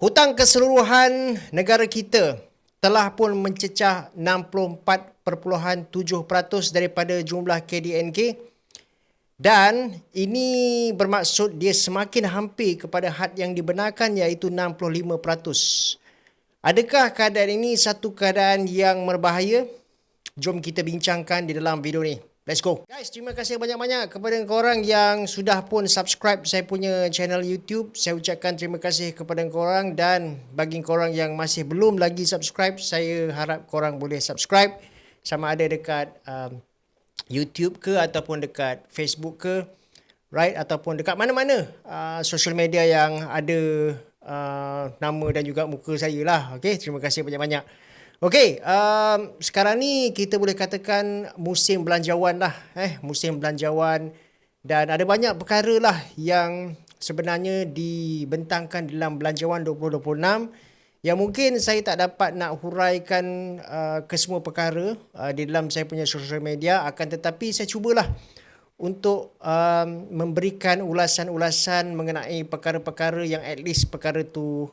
Hutang keseluruhan negara kita telah pun mencecah 64.7% daripada jumlah KDNK dan ini bermaksud dia semakin hampir kepada had yang dibenarkan iaitu 65%. Adakah keadaan ini satu keadaan yang berbahaya? Jom kita bincangkan di dalam video ni. Let's go. Guys, terima kasih banyak-banyak kepada korang yang sudah pun subscribe saya punya channel YouTube. Saya ucapkan terima kasih kepada korang dan bagi korang yang masih belum lagi subscribe, saya harap korang boleh subscribe sama ada dekat um, YouTube ke ataupun dekat Facebook ke, right ataupun dekat mana-mana uh, social media yang ada uh, nama dan juga muka saya lah. Okay, terima kasih banyak-banyak. Okey, um, sekarang ni kita boleh katakan musim belanjawan lah. Eh, musim belanjawan dan ada banyak perkara lah yang sebenarnya dibentangkan dalam belanjawan 2026 yang mungkin saya tak dapat nak huraikan uh, ke semua perkara uh, di dalam saya punya social media akan tetapi saya cubalah untuk um, memberikan ulasan-ulasan mengenai perkara-perkara yang at least perkara tu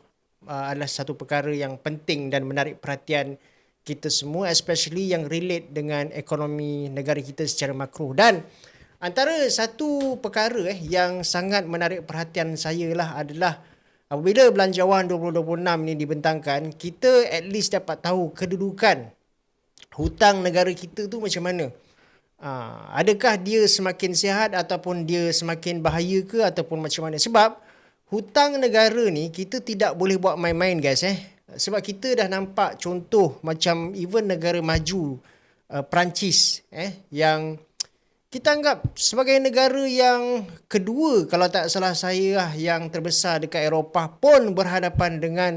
uh, adalah satu perkara yang penting dan menarik perhatian kita semua especially yang relate dengan ekonomi negara kita secara makro dan antara satu perkara eh yang sangat menarik perhatian saya lah adalah apabila belanjawan 2026 ni dibentangkan kita at least dapat tahu kedudukan hutang negara kita tu macam mana. Uh, adakah dia semakin sihat ataupun dia semakin bahaya ke ataupun macam mana? Sebab hutang negara ni kita tidak boleh buat main-main guys eh. Sebab kita dah nampak contoh macam even negara maju uh, Perancis eh yang kita anggap sebagai negara yang kedua kalau tak salah saya lah yang terbesar dekat Eropah pun berhadapan dengan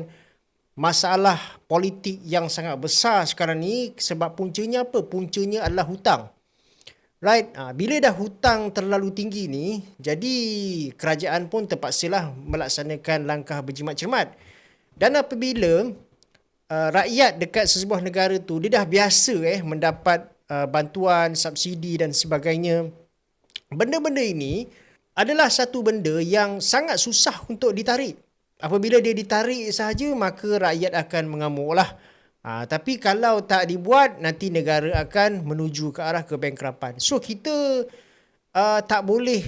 masalah politik yang sangat besar sekarang ni sebab puncanya apa? Puncanya adalah hutang. Right, uh, bila dah hutang terlalu tinggi ni, jadi kerajaan pun terpaksalah melaksanakan langkah berjimat cermat. Dan apabila uh, rakyat dekat sesebuah negara tu dia dah biasa eh mendapat uh, bantuan, subsidi dan sebagainya. Benda-benda ini adalah satu benda yang sangat susah untuk ditarik. Apabila dia ditarik sahaja maka rakyat akan mengamuklah. Ha, tapi kalau tak dibuat, nanti negara akan menuju ke arah kebankrapan. So kita uh, tak boleh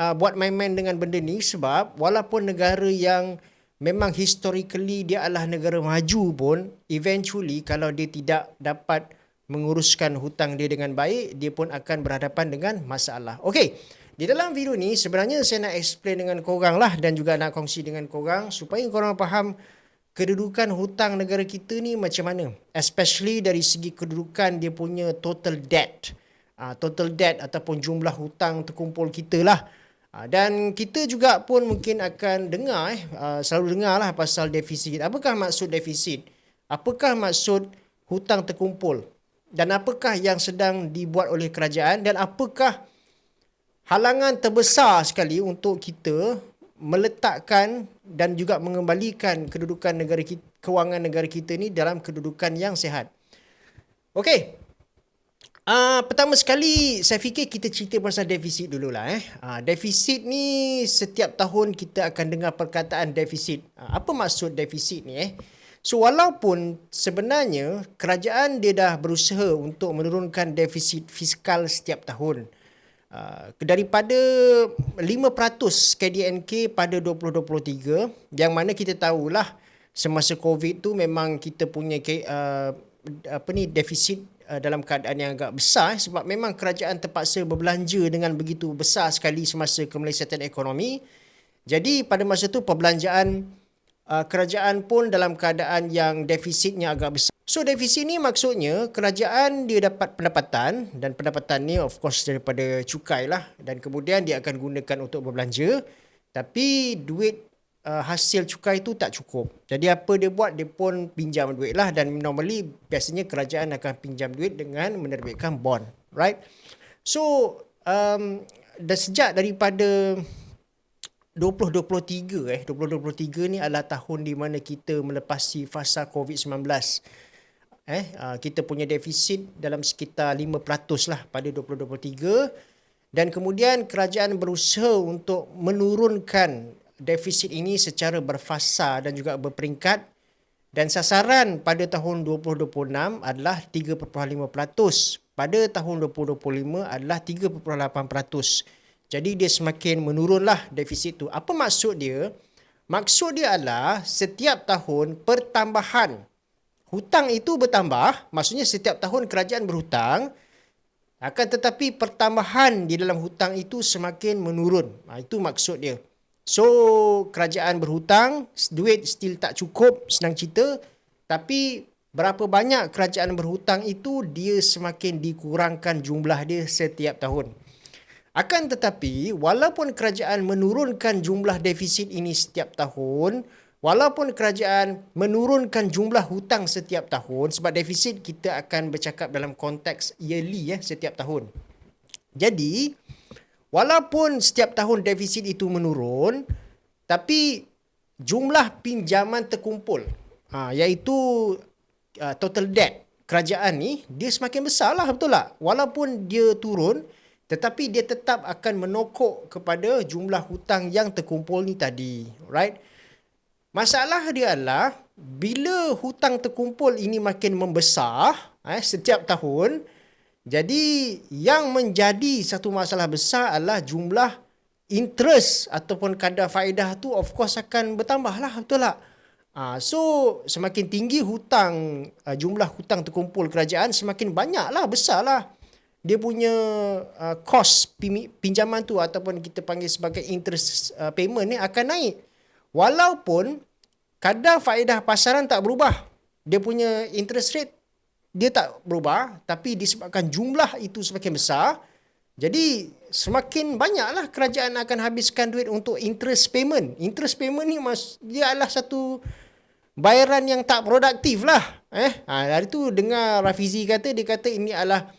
uh, buat main-main dengan benda ni sebab walaupun negara yang memang historically dia adalah negara maju pun, eventually kalau dia tidak dapat menguruskan hutang dia dengan baik, dia pun akan berhadapan dengan masalah. Okay, di dalam video ni sebenarnya saya nak explain dengan korang lah dan juga nak kongsi dengan korang supaya korang faham kedudukan hutang negara kita ni macam mana? Especially dari segi kedudukan dia punya total debt. Uh, total debt ataupun jumlah hutang terkumpul kita lah. Uh, dan kita juga pun mungkin akan dengar eh uh, selalu dengar lah pasal defisit. Apakah maksud defisit? Apakah maksud hutang terkumpul? Dan apakah yang sedang dibuat oleh kerajaan? Dan apakah halangan terbesar sekali untuk kita meletakkan dan juga mengembalikan kedudukan negara kita, kewangan negara kita ni dalam kedudukan yang sihat. Okey. Uh, pertama sekali saya fikir kita cerita pasal defisit dululah eh. Uh, defisit ni setiap tahun kita akan dengar perkataan defisit. Uh, apa maksud defisit ni eh? So walaupun sebenarnya kerajaan dia dah berusaha untuk menurunkan defisit fiskal setiap tahun. Uh, daripada 5% KDNK pada 2023 yang mana kita tahulah semasa COVID tu memang kita punya uh, apa ni defisit uh, dalam keadaan yang agak besar sebab memang kerajaan terpaksa berbelanja dengan begitu besar sekali semasa kemelesatan ekonomi. Jadi pada masa tu perbelanjaan uh, kerajaan pun dalam keadaan yang defisitnya agak besar. So defisit ni maksudnya kerajaan dia dapat pendapatan dan pendapatan ni of course daripada cukai lah dan kemudian dia akan gunakan untuk berbelanja tapi duit uh, hasil cukai tu tak cukup. Jadi apa dia buat dia pun pinjam duit lah dan normally biasanya kerajaan akan pinjam duit dengan menerbitkan bond, right? So um, dah sejak daripada 2023 eh 2023 ni adalah tahun di mana kita melepasi fasa COVID-19 eh uh, kita punya defisit dalam sekitar 5% lah pada 2023 dan kemudian kerajaan berusaha untuk menurunkan defisit ini secara berfasa dan juga berperingkat dan sasaran pada tahun 2026 adalah 3.5%. Pada tahun 2025 adalah 3.8%. Jadi dia semakin menurunlah defisit tu. Apa maksud dia? Maksud dia adalah setiap tahun pertambahan hutang itu bertambah, maksudnya setiap tahun kerajaan berhutang, akan tetapi pertambahan di dalam hutang itu semakin menurun. Ha, itu maksud dia. So, kerajaan berhutang, duit still tak cukup, senang cerita. Tapi, berapa banyak kerajaan berhutang itu, dia semakin dikurangkan jumlah dia setiap tahun. Akan tetapi, walaupun kerajaan menurunkan jumlah defisit ini setiap tahun, walaupun kerajaan menurunkan jumlah hutang setiap tahun, sebab defisit kita akan bercakap dalam konteks yearly ya, setiap tahun. Jadi, walaupun setiap tahun defisit itu menurun, tapi jumlah pinjaman terkumpul, ha, iaitu uh, total debt kerajaan ni, dia semakin besar lah betul tak? Walaupun dia turun, tetapi dia tetap akan menokok kepada jumlah hutang yang terkumpul ni tadi right masalah dia adalah bila hutang terkumpul ini makin membesar eh, setiap tahun jadi yang menjadi satu masalah besar adalah jumlah interest ataupun kadar faedah tu of course akan bertambah lah betul tak Uh, so semakin tinggi hutang uh, jumlah hutang terkumpul kerajaan semakin banyaklah besarlah dia punya uh, cost pinjaman tu ataupun kita panggil sebagai interest uh, payment ni akan naik. Walaupun kadar faedah pasaran tak berubah. Dia punya interest rate dia tak berubah tapi disebabkan jumlah itu semakin besar jadi semakin banyaklah kerajaan akan habiskan duit untuk interest payment. Interest payment ni mas dia adalah satu bayaran yang tak produktif lah. Eh, ha, hari tu dengar Rafizi kata dia kata ini adalah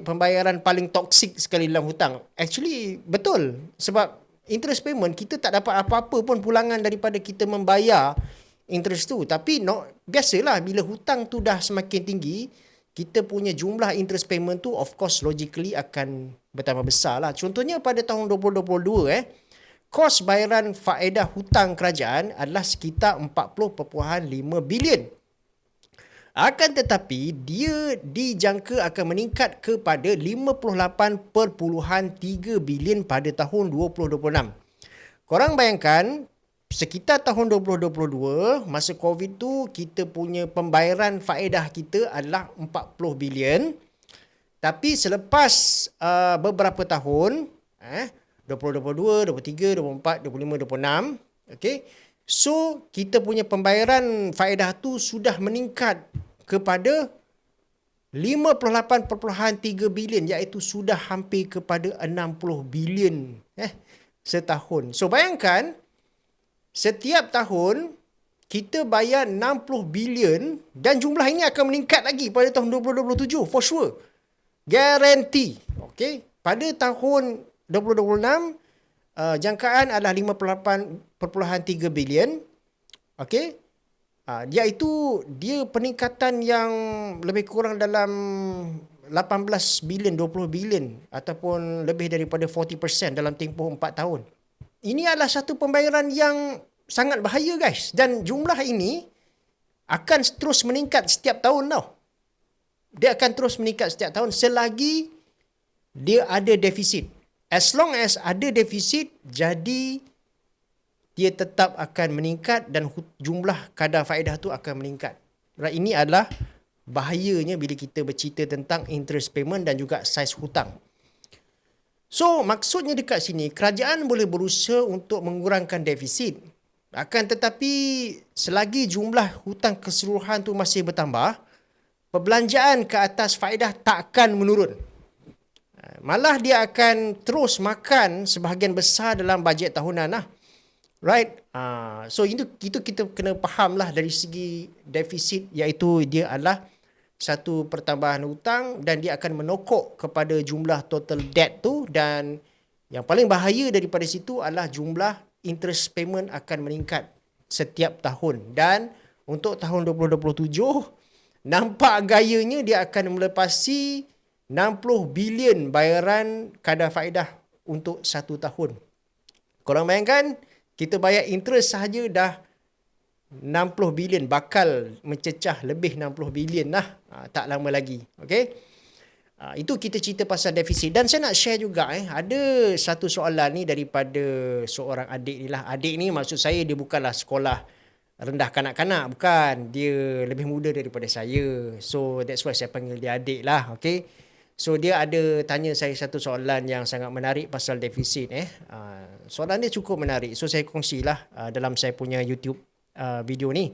pembayaran paling toksik sekali dalam hutang. Actually betul sebab interest payment kita tak dapat apa-apa pun pulangan daripada kita membayar interest tu. Tapi no, biasalah bila hutang tu dah semakin tinggi, kita punya jumlah interest payment tu of course logically akan bertambah besar lah. Contohnya pada tahun 2022 eh, kos bayaran faedah hutang kerajaan adalah sekitar 40.5 bilion. Akan tetapi dia dijangka akan meningkat kepada 58.3 bilion pada tahun 2026. Korang bayangkan sekitar tahun 2022 masa COVID tu kita punya pembayaran faedah kita adalah 40 bilion. Tapi selepas uh, beberapa tahun eh 2022, 23, 24, 25, 26 okay, So, kita punya pembayaran faedah tu sudah meningkat kepada 58.3 bilion iaitu sudah hampir kepada 60 bilion eh setahun. So bayangkan setiap tahun kita bayar 60 bilion dan jumlah ini akan meningkat lagi pada tahun 2027 for sure. Guarantee. Okay. Pada tahun 2026 uh, jangkaan adalah 58.3 bilion. Okey. Uh, dia itu dia peningkatan yang lebih kurang dalam 18 bilion, 20 bilion ataupun lebih daripada 40% dalam tempoh 4 tahun. Ini adalah satu pembayaran yang sangat bahaya guys dan jumlah ini akan terus meningkat setiap tahun tau. Dia akan terus meningkat setiap tahun selagi dia ada defisit. As long as ada defisit, jadi dia tetap akan meningkat dan jumlah kadar faedah tu akan meningkat. Right, ini adalah bahayanya bila kita bercerita tentang interest payment dan juga saiz hutang. So, maksudnya dekat sini, kerajaan boleh berusaha untuk mengurangkan defisit. Akan tetapi, selagi jumlah hutang keseluruhan tu masih bertambah, perbelanjaan ke atas faedah tak akan menurun malah dia akan terus makan sebahagian besar dalam bajet tahunan lah. Right? Uh, so itu, itu kita kena faham lah dari segi defisit iaitu dia adalah satu pertambahan hutang dan dia akan menokok kepada jumlah total debt tu dan yang paling bahaya daripada situ adalah jumlah interest payment akan meningkat setiap tahun dan untuk tahun 2027 nampak gayanya dia akan melepasi 60 bilion bayaran kadar faedah untuk satu tahun. Korang bayangkan, Kita bayar interest sahaja dah 60 bilion. Bakal mencecah lebih 60 bilion lah. Uh, tak lama lagi. Okey uh, itu kita cerita pasal defisit. Dan saya nak share juga eh ada satu soalan ni daripada seorang adik ni lah. Adik ni maksud saya dia bukanlah sekolah rendah kanak-kanak. Bukan. Dia lebih muda daripada saya. So that's why saya panggil dia adik lah. Okey so dia ada tanya saya satu soalan yang sangat menarik pasal defisit eh uh, soalan dia cukup menarik so saya kongsilah uh, dalam saya punya YouTube uh, video ni.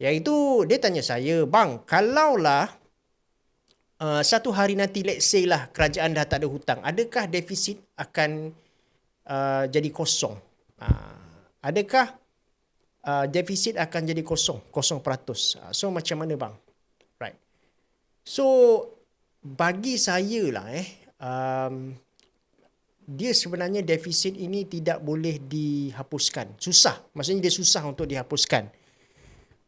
Iaitu dia tanya saya, bang, kalaulah uh, satu hari nanti let's say lah kerajaan dah tak ada hutang, adakah defisit akan uh, jadi kosong? Uh, adakah uh, defisit akan jadi kosong? Kosong peratus. Uh, so macam mana bang? Right. So bagi saya lah eh, um, dia sebenarnya defisit ini tidak boleh dihapuskan. Susah. Maksudnya dia susah untuk dihapuskan.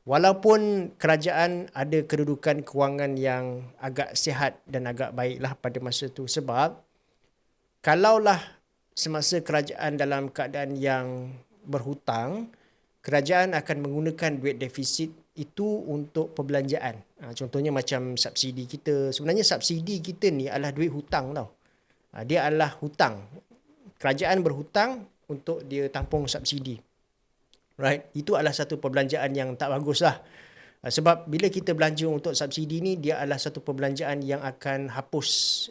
Walaupun kerajaan ada kedudukan kewangan yang agak sihat dan agak baiklah pada masa itu. Sebab kalaulah semasa kerajaan dalam keadaan yang berhutang, kerajaan akan menggunakan duit defisit itu untuk perbelanjaan. Ha, contohnya macam subsidi kita. Sebenarnya subsidi kita ni adalah duit hutang tau. Ha, dia adalah hutang. Kerajaan berhutang untuk dia tampung subsidi. Right? Itu adalah satu perbelanjaan yang tak bagus lah. Ha, sebab bila kita belanja untuk subsidi ni, dia adalah satu perbelanjaan yang akan hapus.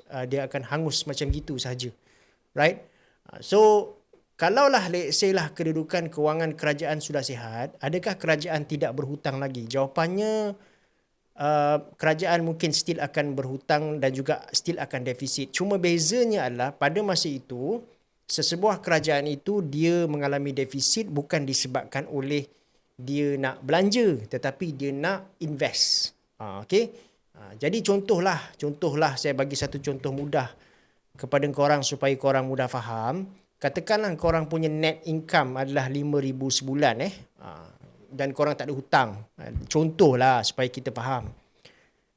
Ha, dia akan hangus macam gitu saja. Right? So, kalaulah let's say lah kedudukan kewangan kerajaan sudah sihat, adakah kerajaan tidak berhutang lagi? Jawapannya, uh, kerajaan mungkin still akan berhutang dan juga still akan defisit. Cuma bezanya adalah pada masa itu sesebuah kerajaan itu dia mengalami defisit bukan disebabkan oleh dia nak belanja tetapi dia nak invest. Uh, okay? Uh, jadi contohlah, contohlah saya bagi satu contoh mudah kepada korang supaya korang mudah faham. Katakanlah korang punya net income adalah 5000 sebulan eh. Uh, dan korang tak ada hutang. Contohlah supaya kita faham.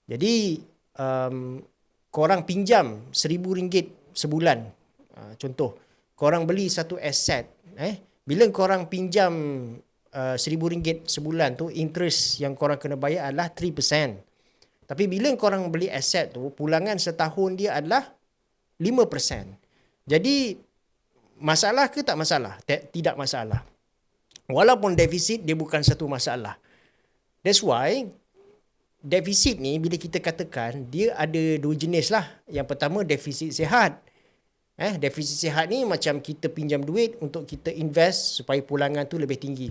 Jadi um, korang pinjam seribu ringgit sebulan. Uh, contoh, korang beli satu aset. Eh, bila korang pinjam uh, seribu ringgit sebulan tu, interest yang korang kena bayar adalah 3%. Tapi bila korang beli aset tu, pulangan setahun dia adalah 5%. Jadi, masalah ke tak masalah? Tidak masalah. Walaupun defisit dia bukan satu masalah. That's why defisit ni bila kita katakan dia ada dua jenis lah. Yang pertama defisit sihat. Eh, defisit sihat ni macam kita pinjam duit untuk kita invest supaya pulangan tu lebih tinggi.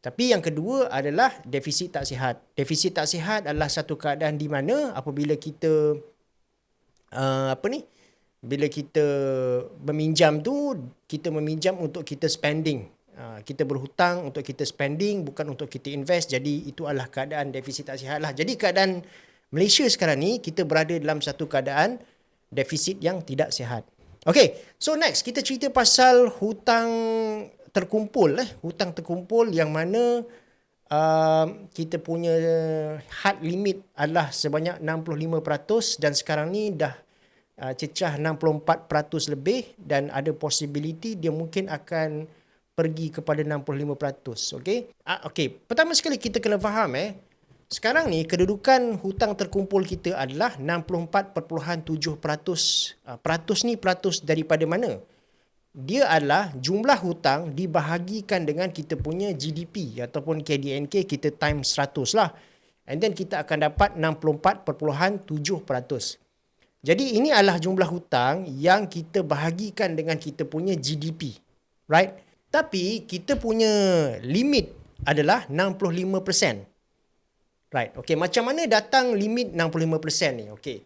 Tapi yang kedua adalah defisit tak sihat. Defisit tak sihat adalah satu keadaan di mana apabila kita uh, apa ni? Bila kita meminjam tu, kita meminjam untuk kita spending. Ah, kita berhutang untuk kita spending bukan untuk kita invest. Jadi itu adalah keadaan defisit tak sihat lah. Jadi keadaan Malaysia sekarang ni kita berada dalam satu keadaan defisit yang tidak sihat. Okay, so next kita cerita pasal hutang terkumpul eh. Hutang terkumpul yang mana uh, kita punya hard limit adalah sebanyak 65% dan sekarang ni dah uh, cecah 64% lebih dan ada possibility dia mungkin akan pergi kepada 65%. Okey. Ah, okey. Pertama sekali kita kena faham eh. Sekarang ni kedudukan hutang terkumpul kita adalah 64.7%. Ah, peratus ni peratus daripada mana? Dia adalah jumlah hutang dibahagikan dengan kita punya GDP ataupun KDNK kita times 100 lah. And then kita akan dapat 64.7%. Jadi ini adalah jumlah hutang yang kita bahagikan dengan kita punya GDP. Right? Tapi kita punya limit adalah 65%. Right. Okay. Macam mana datang limit 65% ni? Okay.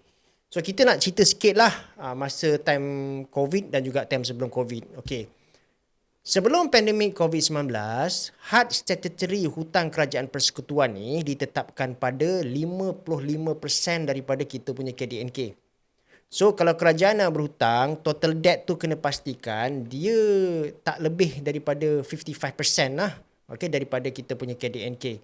So kita nak cerita sikit lah uh, masa time COVID dan juga time sebelum COVID. Okay. Sebelum pandemik COVID-19, had statutory hutang kerajaan persekutuan ni ditetapkan pada 55% daripada kita punya KDNK. So kalau kerajaan nak berhutang, total debt tu kena pastikan dia tak lebih daripada 55% lah. Okay, daripada kita punya KDNK.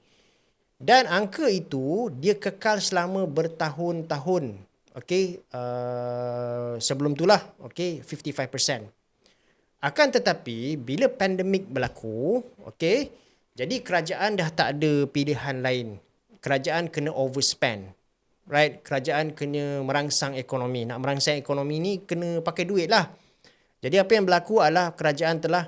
Dan angka itu dia kekal selama bertahun-tahun. Okay, uh, sebelum tu lah. Okay, 55%. Akan tetapi bila pandemik berlaku, okey, jadi kerajaan dah tak ada pilihan lain. Kerajaan kena overspend. Right? Kerajaan kena merangsang ekonomi. Nak merangsang ekonomi ni kena pakai duit lah. Jadi apa yang berlaku adalah kerajaan telah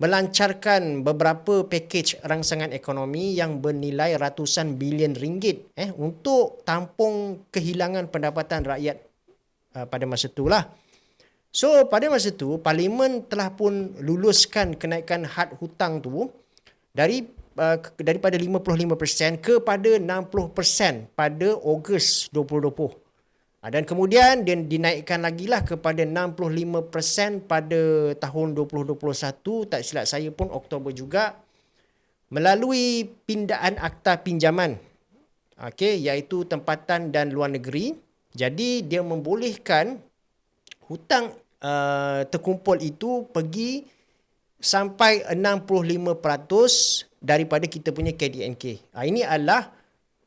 melancarkan beberapa pakej rangsangan ekonomi yang bernilai ratusan bilion ringgit eh untuk tampung kehilangan pendapatan rakyat uh, pada masa itulah. So pada masa tu parlimen telah pun luluskan kenaikan had hutang tu dari uh, daripada 55% kepada 60% pada Ogos 2020. Uh, dan kemudian dia dinaikkan lagi lah kepada 65% pada tahun 2021 tak silap saya pun Oktober juga melalui pindaan akta pinjaman okey iaitu tempatan dan luar negeri jadi dia membolehkan hutang uh, terkumpul itu pergi sampai 65% daripada kita punya KDNK. Uh, ini adalah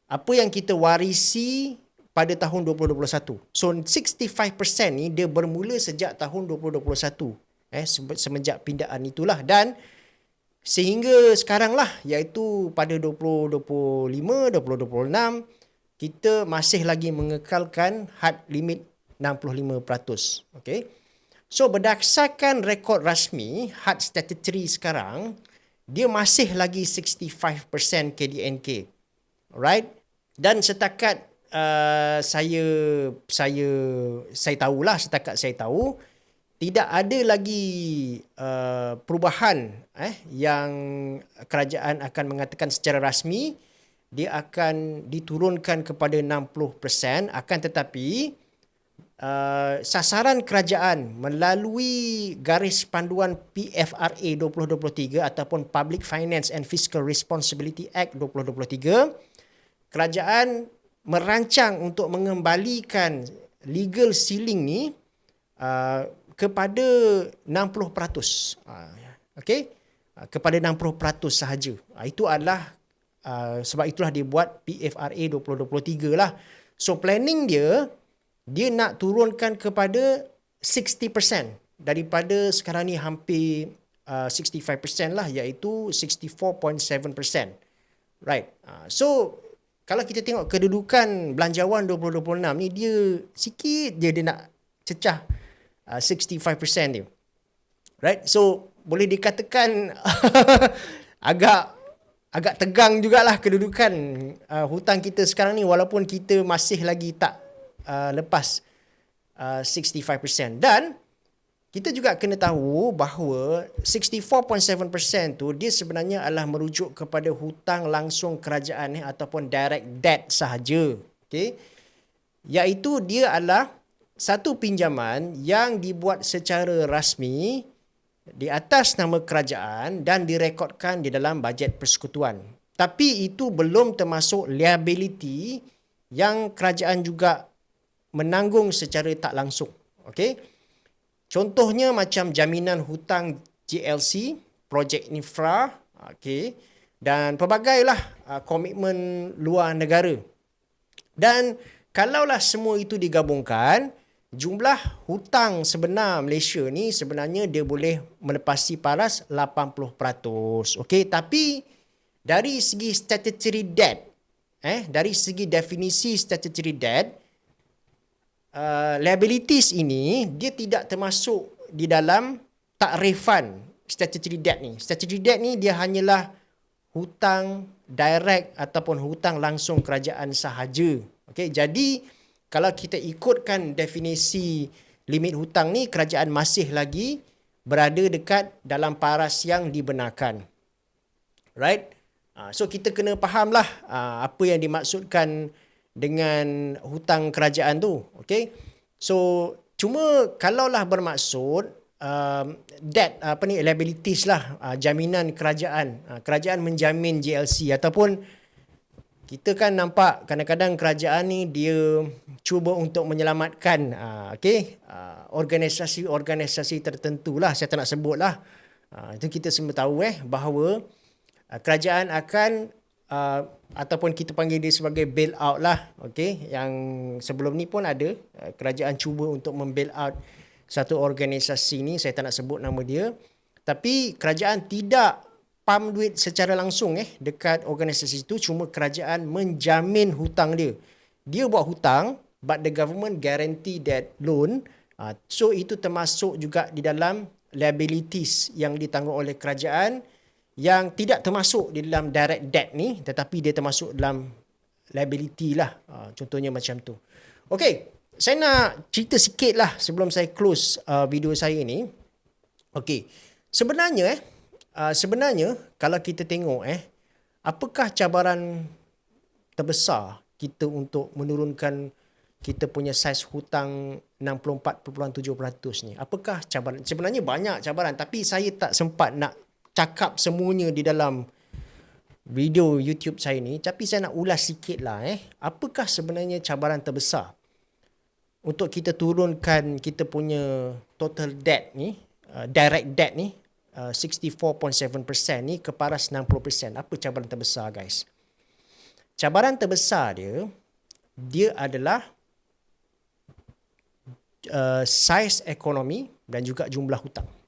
apa yang kita warisi pada tahun 2021. So 65% ni dia bermula sejak tahun 2021. Eh semenjak pindaan itulah dan sehingga sekarang lah iaitu pada 2025 2026 kita masih lagi mengekalkan had limit 65%. Okay. So berdasarkan rekod rasmi had statutory sekarang, dia masih lagi 65% KDNK. Alright? Dan setakat uh, saya saya saya tahulah setakat saya tahu tidak ada lagi uh, perubahan eh yang kerajaan akan mengatakan secara rasmi dia akan diturunkan kepada 60% akan tetapi uh, sasaran kerajaan melalui garis panduan PFRA 2023 ataupun Public Finance and Fiscal Responsibility Act 2023 kerajaan merancang untuk mengembalikan legal ceiling ni uh, kepada 60%. Uh, okay? Uh, kepada 60% sahaja. Uh, itu adalah uh, sebab itulah dia buat PFRA 2023 lah. So planning dia dia nak turunkan kepada 60% daripada sekarang ni hampir uh, 65% lah iaitu 64.7%. Right. Uh, so kalau kita tengok kedudukan belanjawan 2026 ni dia sikit dia dia nak cecah uh, 65% dia. Right. So boleh dikatakan agak agak tegang jugalah kedudukan uh, hutang kita sekarang ni walaupun kita masih lagi tak uh, lepas uh, 65% dan kita juga kena tahu bahawa 64.7% tu dia sebenarnya adalah merujuk kepada hutang langsung kerajaan eh, ataupun direct debt sahaja. Okay. Iaitu dia adalah satu pinjaman yang dibuat secara rasmi di atas nama kerajaan dan direkodkan di dalam bajet persekutuan. Tapi itu belum termasuk liability yang kerajaan juga menanggung secara tak langsung. Okey. Contohnya macam jaminan hutang GLC, projek infra, okey, dan pelbagailah uh, komitmen luar negara. Dan kalaulah semua itu digabungkan, jumlah hutang sebenar Malaysia ni sebenarnya dia boleh melepasi paras 80%. Okey, tapi dari segi statutory debt, eh, dari segi definisi statutory debt, uh, liabilities ini dia tidak termasuk di dalam takrifan statutory debt ni. Statutory debt ni dia hanyalah hutang direct ataupun hutang langsung kerajaan sahaja. Okey, jadi kalau kita ikutkan definisi limit hutang ni kerajaan masih lagi berada dekat dalam paras yang dibenarkan. Right? Uh, so kita kena fahamlah uh, apa yang dimaksudkan dengan hutang kerajaan tu. Okay. So, cuma kalaulah bermaksud um, debt, apa ni, liabilities lah, uh, jaminan kerajaan. Uh, kerajaan menjamin GLC ataupun kita kan nampak kadang-kadang kerajaan ni dia cuba untuk menyelamatkan uh, okay, uh, organisasi-organisasi tertentu lah. Saya tak nak sebut lah. Uh, itu kita semua tahu eh bahawa uh, kerajaan akan uh, ataupun kita panggil dia sebagai bail out lah okey? Yang sebelum ni pun ada uh, kerajaan cuba untuk membail out satu organisasi ni saya tak nak sebut nama dia. Tapi kerajaan tidak pam duit secara langsung eh dekat organisasi itu. Cuma kerajaan menjamin hutang dia. Dia buat hutang but the government guarantee that loan. Uh, so itu termasuk juga di dalam liabilities yang ditanggung oleh kerajaan yang tidak termasuk di dalam direct debt ni tetapi dia termasuk dalam liability lah uh, contohnya macam tu Okay, saya nak cerita sikit lah sebelum saya close uh, video saya ni. Okay, sebenarnya eh, uh, sebenarnya kalau kita tengok eh, apakah cabaran terbesar kita untuk menurunkan kita punya saiz hutang 64.7% ni. Apakah cabaran? Sebenarnya banyak cabaran tapi saya tak sempat nak cakap semuanya di dalam video YouTube saya ni. Tapi saya nak ulas sikit lah eh. Apakah sebenarnya cabaran terbesar untuk kita turunkan kita punya total debt ni, uh, direct debt ni, uh, 64.7% ni ke paras 60%. Apa cabaran terbesar guys? Cabaran terbesar dia, dia adalah uh, saiz ekonomi dan juga jumlah hutang.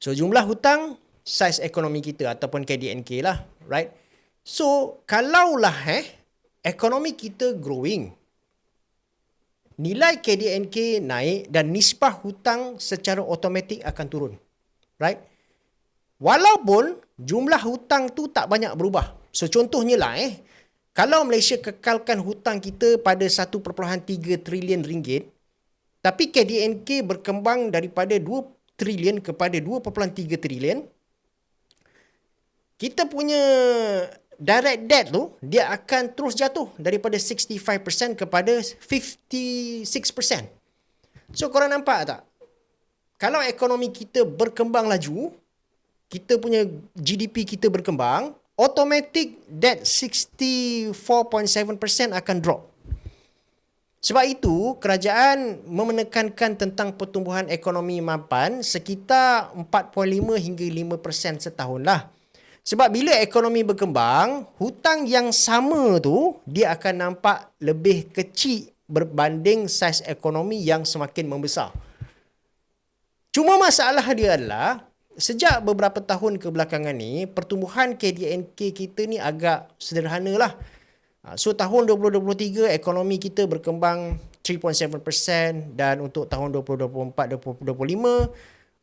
So jumlah hutang, saiz ekonomi kita ataupun KDNK lah, right? So kalaulah eh, ekonomi kita growing, nilai KDNK naik dan nisbah hutang secara automatik akan turun. Right? Walaupun jumlah hutang tu tak banyak berubah. So contohnya lah eh, kalau Malaysia kekalkan hutang kita pada 1.3 trilion ringgit, tapi KDNK berkembang daripada 2 trilion kepada 2.3 trilion, kita punya direct debt tu dia akan terus jatuh daripada 65% kepada 56%. So korang nampak tak? Kalau ekonomi kita berkembang laju, kita punya GDP kita berkembang, automatic debt 64.7% akan drop. Sebab itu, kerajaan memenekankan tentang pertumbuhan ekonomi mapan sekitar 4.5 hingga 5% setahun lah. Sebab bila ekonomi berkembang, hutang yang sama tu dia akan nampak lebih kecil berbanding saiz ekonomi yang semakin membesar. Cuma masalah dia adalah sejak beberapa tahun kebelakangan ni pertumbuhan KDNK kita ni agak sederhana lah. Ha, so tahun 2023 ekonomi kita berkembang 3.7% dan untuk tahun 2024-2025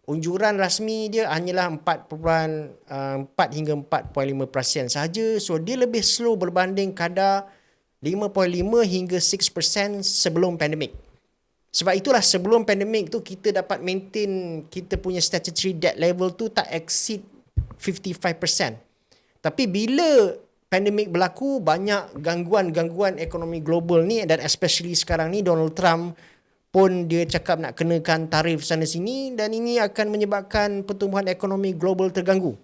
unjuran rasmi dia hanyalah 4.4 uh, hingga 4.5% sahaja. So dia lebih slow berbanding kadar 5.5 hingga 6% sebelum pandemik. Sebab itulah sebelum pandemik tu kita dapat maintain kita punya statutory debt level tu tak exceed 55%. Tapi bila pandemik berlaku banyak gangguan-gangguan ekonomi global ni dan especially sekarang ni Donald Trump pun dia cakap nak kenakan tarif sana sini dan ini akan menyebabkan pertumbuhan ekonomi global terganggu.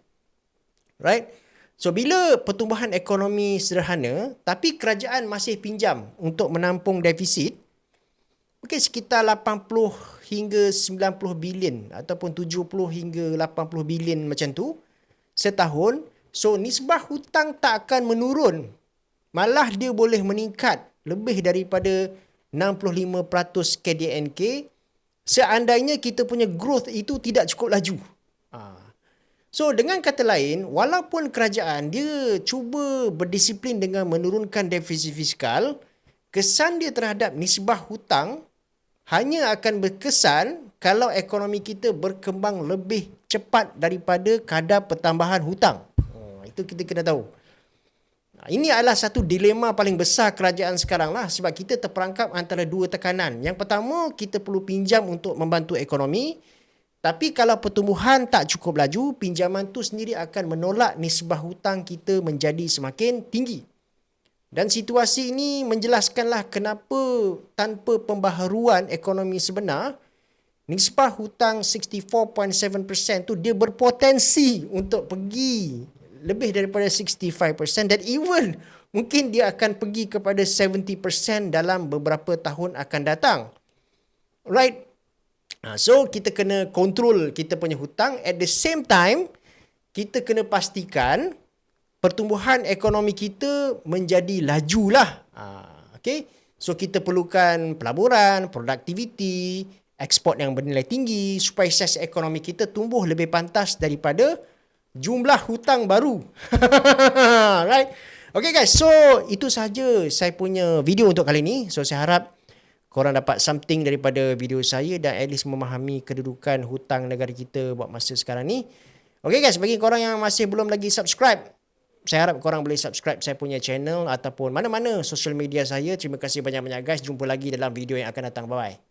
Right? So bila pertumbuhan ekonomi sederhana tapi kerajaan masih pinjam untuk menampung defisit mungkin sekitar 80 hingga 90 bilion ataupun 70 hingga 80 bilion macam tu setahun so nisbah hutang tak akan menurun malah dia boleh meningkat lebih daripada 65% KDNK seandainya kita punya growth itu tidak cukup laju. Ha. So dengan kata lain, walaupun kerajaan dia cuba berdisiplin dengan menurunkan defisit fiskal, kesan dia terhadap nisbah hutang hanya akan berkesan kalau ekonomi kita berkembang lebih cepat daripada kadar pertambahan hutang. Itu kita kena tahu. Ini adalah satu dilema paling besar kerajaan sekarang lah sebab kita terperangkap antara dua tekanan. Yang pertama, kita perlu pinjam untuk membantu ekonomi. Tapi kalau pertumbuhan tak cukup laju, pinjaman tu sendiri akan menolak nisbah hutang kita menjadi semakin tinggi. Dan situasi ini menjelaskanlah kenapa tanpa pembaharuan ekonomi sebenar, nisbah hutang 64.7% tu dia berpotensi untuk pergi lebih daripada 65% dan even mungkin dia akan pergi kepada 70% dalam beberapa tahun akan datang. Right? Ha, so kita kena control kita punya hutang at the same time kita kena pastikan pertumbuhan ekonomi kita menjadi lajulah. Ha, okay? So kita perlukan pelaburan, produktiviti, ekspor yang bernilai tinggi supaya siasat ekonomi kita tumbuh lebih pantas daripada jumlah hutang baru. right? Okay guys, so itu saja saya punya video untuk kali ini. So saya harap korang dapat something daripada video saya dan at least memahami kedudukan hutang negara kita buat masa sekarang ni. Okay guys, bagi korang yang masih belum lagi subscribe, saya harap korang boleh subscribe saya punya channel ataupun mana-mana social media saya. Terima kasih banyak-banyak guys. Jumpa lagi dalam video yang akan datang. Bye-bye.